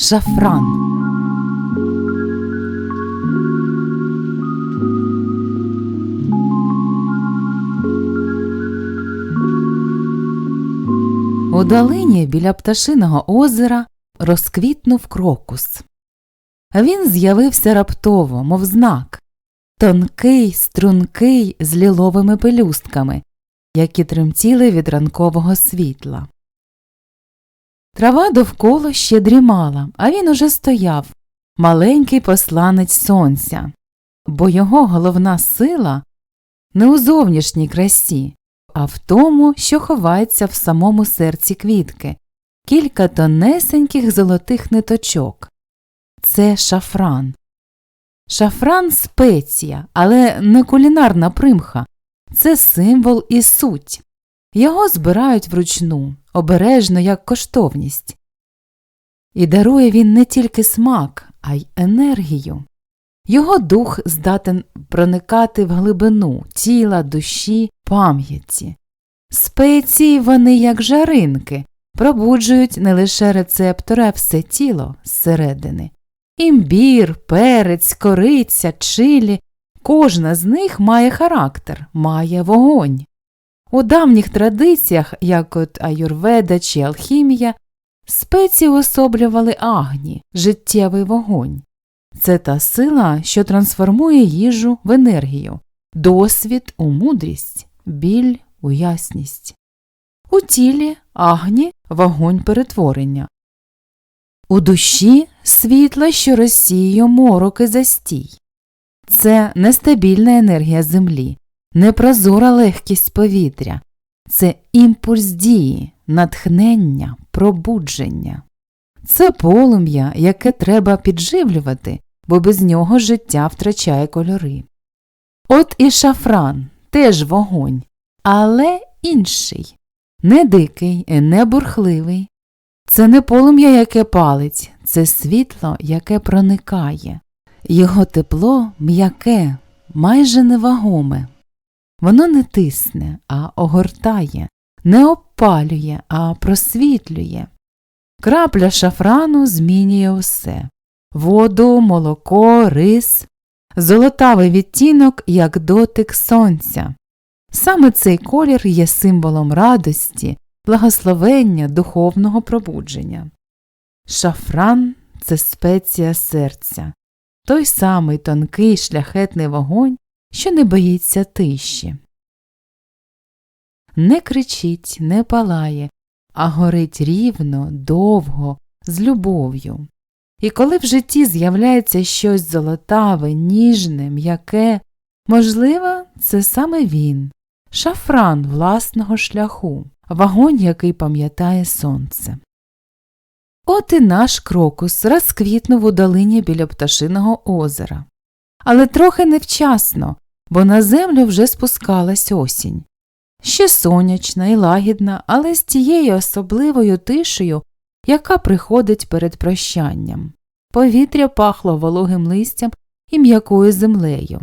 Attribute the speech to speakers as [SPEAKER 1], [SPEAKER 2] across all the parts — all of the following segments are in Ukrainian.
[SPEAKER 1] Шафран. У долині біля пташиного озера розквітнув крокус. Він з'явився раптово, мов знак, тонкий, стрункий з ліловими пелюстками, які тремтіли від ранкового світла. Трава довкола ще дрімала, а він уже стояв, маленький посланець сонця, бо його головна сила не у зовнішній красі, а в тому, що ховається в самому серці квітки, кілька тонесеньких золотих ниточок. Це шафран. Шафран спеція, але не кулінарна примха, це символ і суть. Його збирають вручну, обережно як коштовність. І дарує він не тільки смак, а й енергію. Його дух здатен проникати в глибину тіла, душі, пам'яті. Спеції вони, як жаринки, пробуджують не лише рецептори, а все тіло зсередини. Імбір, перець, кориця, чилі кожна з них має характер, має вогонь. У давніх традиціях, як от аюрведа чи алхімія, спеції особлювали агні, життєвий вогонь. Це та сила, що трансформує їжу в енергію, досвід у мудрість, біль у ясність. У тілі агні вогонь перетворення. У душі світла, що розсіює мороки застій. Це нестабільна енергія землі, непрозора легкість повітря, це імпульс дії, натхнення, пробудження. Це полум'я, яке треба підживлювати, бо без нього життя втрачає кольори. От і шафран теж вогонь, але інший, не дикий, не бурхливий. Це не полум'я, яке палить, це світло, яке проникає. Його тепло м'яке, майже невагоме. Воно не тисне, а огортає, не обпалює, а просвітлює. Крапля шафрану змінює усе воду, молоко, рис, золотавий відтінок, як дотик сонця. Саме цей колір є символом радості, благословення духовного пробудження. Шафран це спеція серця, той самий тонкий шляхетний вогонь, що не боїться тиші. Не кричить, не палає, а горить рівно, довго, з любов'ю. І коли в житті з'являється щось золотаве, ніжне, м'яке, можливо, це саме він, шафран власного шляху, вогонь, який пам'ятає сонце. От і наш крокус розквітнув у долині біля пташиного озера. Але трохи невчасно, бо на землю вже спускалась осінь. Ще сонячна і лагідна, але з тією особливою тишею, яка приходить перед прощанням. Повітря пахло вологим листям і м'якою землею.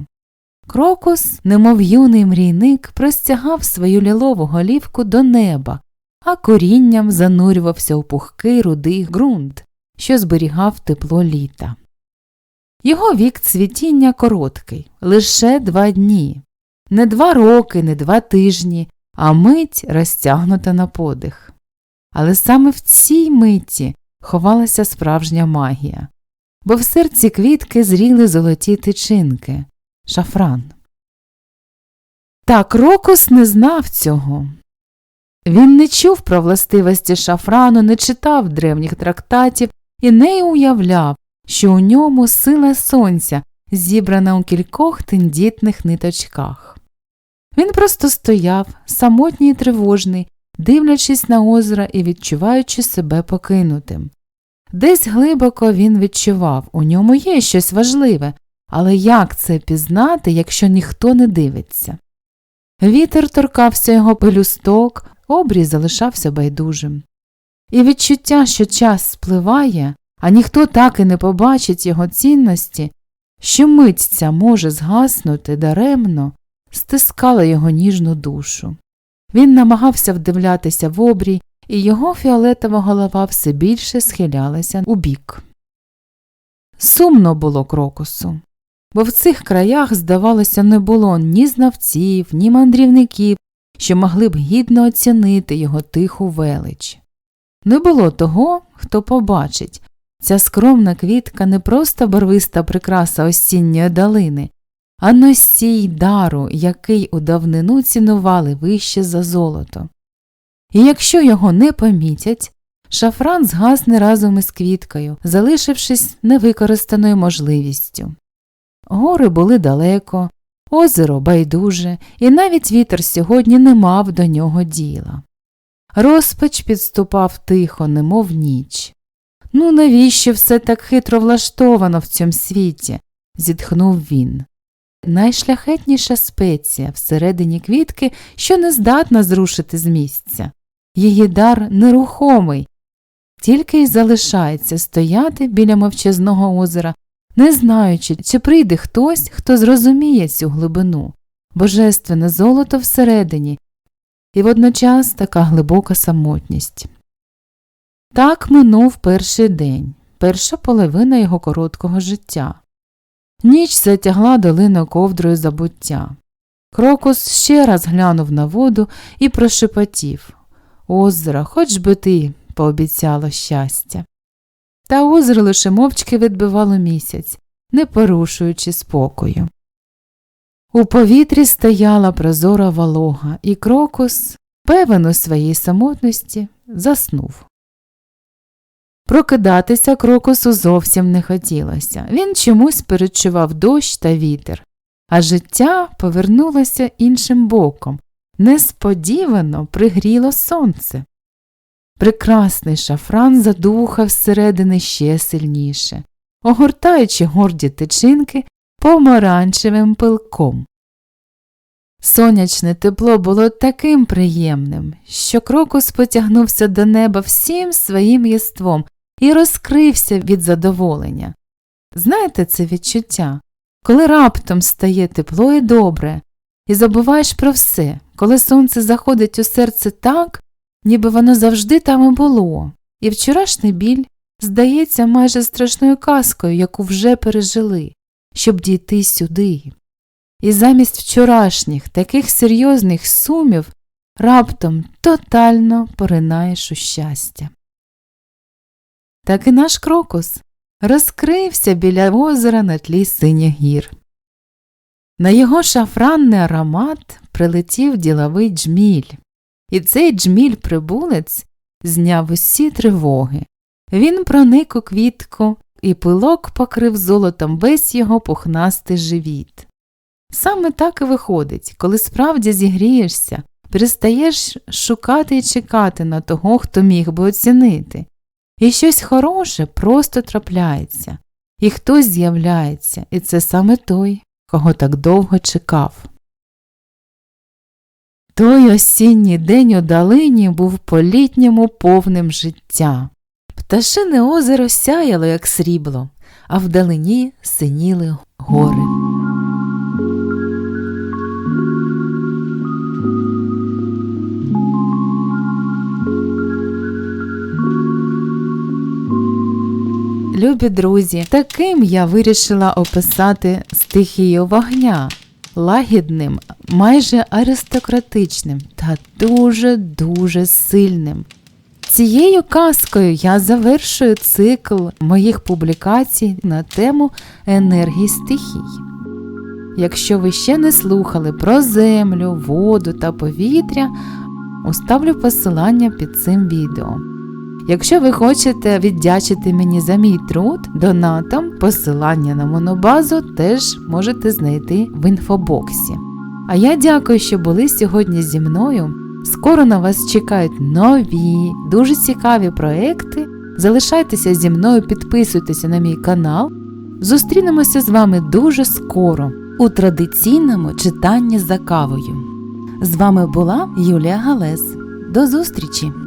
[SPEAKER 1] Крокус, немов юний мрійник, простягав свою лілову голівку до неба, а корінням занурювався у пухкий рудий ґрунт, що зберігав тепло літа. Його вік цвітіння короткий, лише два дні, не два роки, не два тижні, а мить розтягнута на подих. Але саме в цій миті ховалася справжня магія, бо в серці квітки зріли золоті тичинки, шафран. Та крокус не знав цього. Він не чув про властивості шафрану, не читав древніх трактатів і не уявляв, що у ньому сила сонця, зібрана у кількох тендітних ниточках. Він просто стояв, самотній і тривожний, дивлячись на озеро і відчуваючи себе покинутим. Десь глибоко він відчував, у ньому є щось важливе, але як це пізнати, якщо ніхто не дивиться? Вітер торкався його пелюсток, обрій залишався байдужим. І відчуття, що час спливає, а ніхто так і не побачить його цінності, що мить ця може згаснути даремно, стискала його ніжну душу. Він намагався вдивлятися в обрій і його фіолетова голова все більше схилялася у бік. Сумно було крокусу, бо в цих краях, здавалося, не було ні знавців, ні мандрівників, що могли б гідно оцінити його тиху велич. Не було того, хто побачить ця скромна квітка не просто барвиста прикраса осінньої долини, а носій дару, який у давнину цінували вище за золото. І якщо його не помітять, шафран згасне разом із квіткою, залишившись невикористаною можливістю. Гори були далеко, озеро байдуже, і навіть вітер сьогодні не мав до нього діла. Розпач підступав тихо, немов ніч. Ну, навіщо все так хитро влаштовано в цьому світі? зітхнув він. Найшляхетніша спеція всередині квітки, що не здатна зрушити з місця. Її дар нерухомий, тільки й залишається стояти біля мовчазного озера, не знаючи, чи прийде хтось, хто зрозуміє цю глибину, божественне золото всередині, і водночас така глибока самотність. Так минув перший день, перша половина його короткого життя. Ніч затягла долину ковдрою забуття. Крокус ще раз глянув на воду і прошепотів Озеро, хоч би ти, пообіцяло щастя. Та озеро лише мовчки відбивало місяць, не порушуючи спокою. У повітрі стояла прозора волога, і крокус, певен у своїй самотності, заснув. Прокидатися крокусу зовсім не хотілося. Він чомусь перечував дощ та вітер, а життя повернулося іншим боком. Несподівано пригріло сонце. Прекрасний шафран задухав зсередини ще сильніше, огортаючи горді тичинки помаранчевим пилком. Сонячне тепло було таким приємним, що крокус потягнувся до неба всім своїм єством і розкрився від задоволення. Знаєте це відчуття, коли раптом стає тепло і добре, і забуваєш про все, коли сонце заходить у серце так, ніби воно завжди там і було, і вчорашній біль здається майже страшною казкою, яку вже пережили, щоб дійти сюди. І замість вчорашніх таких серйозних сумів раптом тотально поринаєш у щастя. Так і наш крокус розкрився біля озера на тлі синіх гір. На його шафранний аромат прилетів діловий джміль, і цей джміль прибулець зняв усі тривоги. Він проник у квітку, і пилок покрив золотом весь його пухнастий живіт. Саме так і виходить, коли справді зігрієшся, перестаєш шукати і чекати на того, хто міг би оцінити. І щось хороше просто трапляється, і хтось з'являється, і це саме той, кого так довго чекав. Той осінній день у долині був по літньому повним життя. Пташине озеро сяяло, як срібло, а вдалині синіли гори. Любі друзі, таким я вирішила описати стихію вогня лагідним, майже аристократичним та дуже-дуже сильним. Цією казкою я завершую цикл моїх публікацій на тему енергії стихій. Якщо ви ще не слухали про землю, воду та повітря, оставлю посилання під цим відео. Якщо ви хочете віддячити мені за мій труд, донатом, посилання на монобазу теж можете знайти в інфобоксі. А я дякую, що були сьогодні зі мною. Скоро на вас чекають нові, дуже цікаві проекти. Залишайтеся зі мною, підписуйтеся на мій канал. Зустрінемося з вами дуже скоро у традиційному читанні за кавою. З вами була Юлія Галес. До зустрічі!